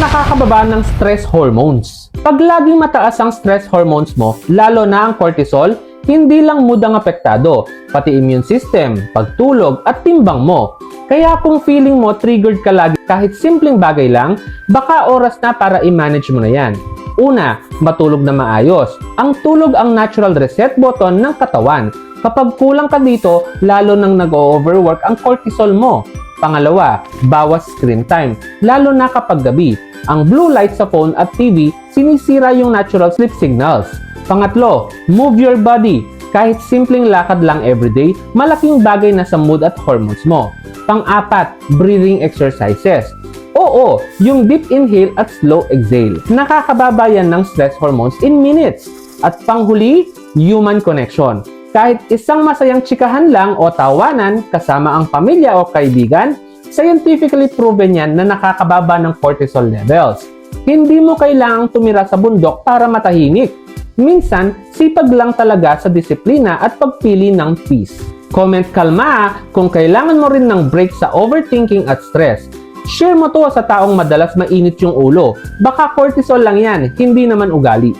nakakababa ng stress hormones. Pag laging mataas ang stress hormones mo, lalo na ang cortisol, hindi lang mood ang apektado, pati immune system, pagtulog at timbang mo. Kaya kung feeling mo triggered ka lagi kahit simpleng bagay lang, baka oras na para i-manage mo na yan. Una, matulog na maayos. Ang tulog ang natural reset button ng katawan. Kapag kulang ka dito, lalo nang nag-overwork ang cortisol mo. Pangalawa, bawas screen time, lalo na kapag gabi. Ang blue light sa phone at TV sinisira yung natural sleep signals. Pangatlo, move your body. Kahit simpleng lakad lang everyday, malaking bagay na sa mood at hormones mo. Pang-apat, breathing exercises. Oo, yung deep inhale at slow exhale. Nakakababa yan ng stress hormones in minutes. At panghuli, human connection. Kahit isang masayang tsikahan lang o tawanan kasama ang pamilya o kaibigan, scientifically proven yan na nakakababa ng cortisol levels. Hindi mo kailangang tumira sa bundok para matahimik. Minsan, sipag lang talaga sa disiplina at pagpili ng peace. Comment kalma kung kailangan mo rin ng break sa overthinking at stress. Share mo to sa taong madalas mainit yung ulo. Baka cortisol lang yan, hindi naman ugali.